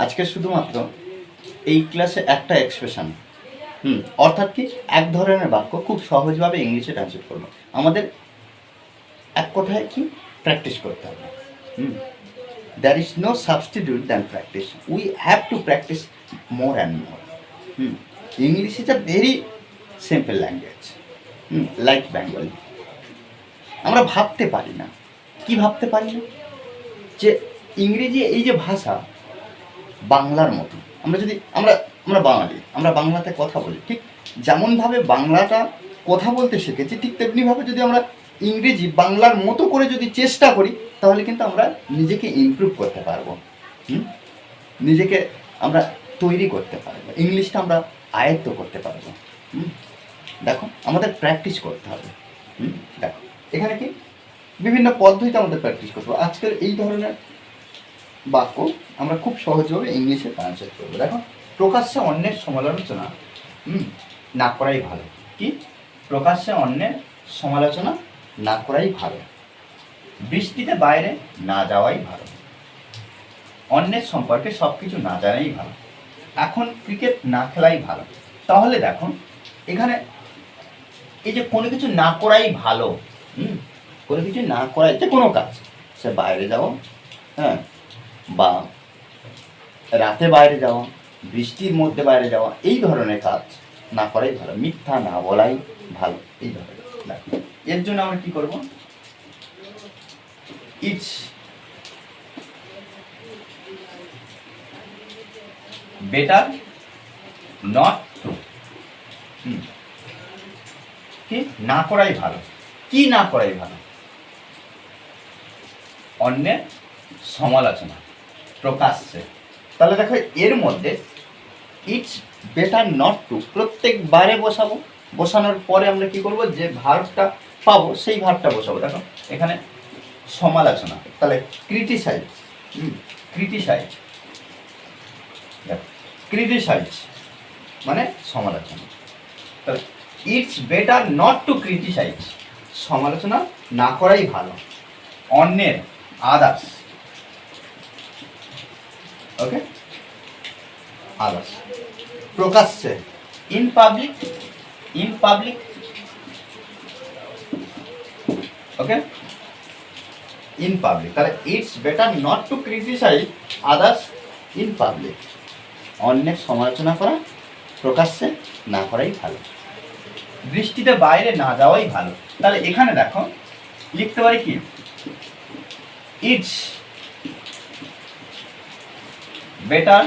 আজকে শুধুমাত্র এই ক্লাসে একটা এক্সপ্রেশন হুম, অর্থাৎ কি এক ধরনের বাক্য খুব সহজভাবে ইংলিশে ট্রান্সলেট করব। আমাদের এক কথায় কি? প্র্যাকটিস করতে হবে। হুম there is no substitute than practice we have to practice more and more hmm, English is a very simple language hmm like Bengali আমরা ভাবতে পারি না। কি ভাবতে পারি না? যে ইংরেজি এই যে ভাষা বাংলার মতো। আমরা যদি আমরা আমরা বাঙালি, আমরা বাংলাতে কথা বলি, ঠিক? যেমনভাবে বাংলাটা কথা বলতে শিখেছি, ঠিক তেমনিভাবে যদি আমরা ইংরেজি বাংলার মতো করে যদি চেষ্টা করি, তাহলে কিন্তু আমরা নিজেকে ইমপ্রুভ করতে পারব। নিজেকে আমরা তৈরি করতে পারব। ইংলিশটা আমরা আয়ত্ত করতে পারব? দেখো, আমাদের প্র্যাকটিস করতে হবে। দেখো, এখানে কি? বিভিন্ন পদ্ধতিতে আমাদের প্র্যাকটিস করতে হবে। আজকের এই ধরনের বাক্য আমরা খুব সহজভাবে ইংলিশে ট্রান্সলেট করব। দেখো, প্রকাশ্যে অন্যের সমালোচনা, হুম, না করাই ভালো। কি? প্রকাশ্যে অন্যের সমালোচনা না করাই ভালো। বৃষ্টিতে বাইরে না যাওয়াই ভালো। অন্যের সম্পর্কে সব কিছু না জানাই ভালো। এখন ক্রিকেট না খেলাই ভালো। তাহলে দেখো, এখানে এই যে কোনো কিছু না করাই ভালো, হুম, কোনো কিছু না করাই যে কোনো কাজ, সে বাইরে যাওয়া হ্যাঁ বা রাতে বাইরে যাওয়া, বৃষ্টির মধ্যে বাইরে যাওয়া, এই ধরনের কাজ না করাই ভালো। মিথ্যা না বলাই ভালো, এই ধরনের এর জন্য আমরা কি করব? ইটস বেটার নট টু কি? না করাই ভালো। কি না করাই ভালো? অন্যের সমালোচনা। প্রকাশ্যে তাহলে দেখো, এর মধ্যে ইটস বেটার নট টু প্রত্যেকবারে বসাবো। বসানোর পরে আমরা কি করব? যে ভার্বটা পাবো, সেই ভার্বটা বসাবো। দেখো, এখানে সমালোচনা। তাহলে ক্রিটিসাইজ ক্রিটিসাইজ ক্রিটিসাইজ মানে সমালোচনা। তাহলে it's better not to criticise সমালোচনা না করাই ভালো। অন্যের আদার্স ওকে আদার্স প্রকাশ্যে in public in public okay in public তাহলে it's better not to criticise others in public অন্যের সমালোচনা করা প্রকাশ্যে না করাই ভালো। বৃষ্টিতে বাইরে না যাওয়াই ভালো। তাহলে এখানে দেখো লিখতে পারি কি? ইটস বেটার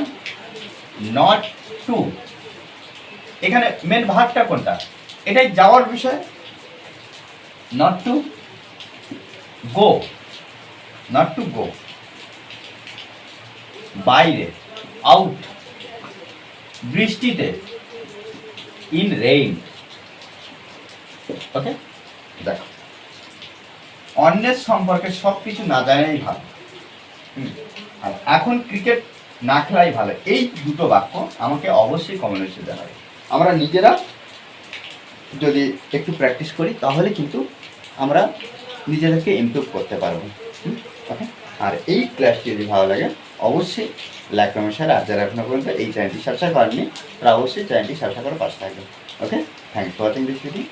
নট টু এখানে মেন ভাগটা কোনটা? এটাই যাওয়ার বিষয়। Not to go not to go বাইরে। আউট বৃষ্টিতে। ইন রেইন ওকে দেখো। অন্যের সম্পর্কে সব কিছু না জানাই ভালো আর এখন ক্রিকেট না খেলাই ভালো। এই দুটো বাক্য আমাকে অবশ্যই কমেন্টে হবে আমরা নিজেরা যদি একটু প্র্যাকটিস করি, তাহলে কিন্তু আমরা নিজেদেরকে ইমপ্রুভ করতে পারব। ওকে আর এই ক্লাসটি যদি ভালো লাগে, অবশ্যই লাইক কমেন্ট শেয়ার আর যারা এখনও পর্যন্ত এই চ্যানেলটি সাবস্ক্রাইব করেননি, তারা অবশ্যই চ্যানেলটি সাবস্ক্রাইব করে পাশে থাকবেন। Okay thanks for watching this video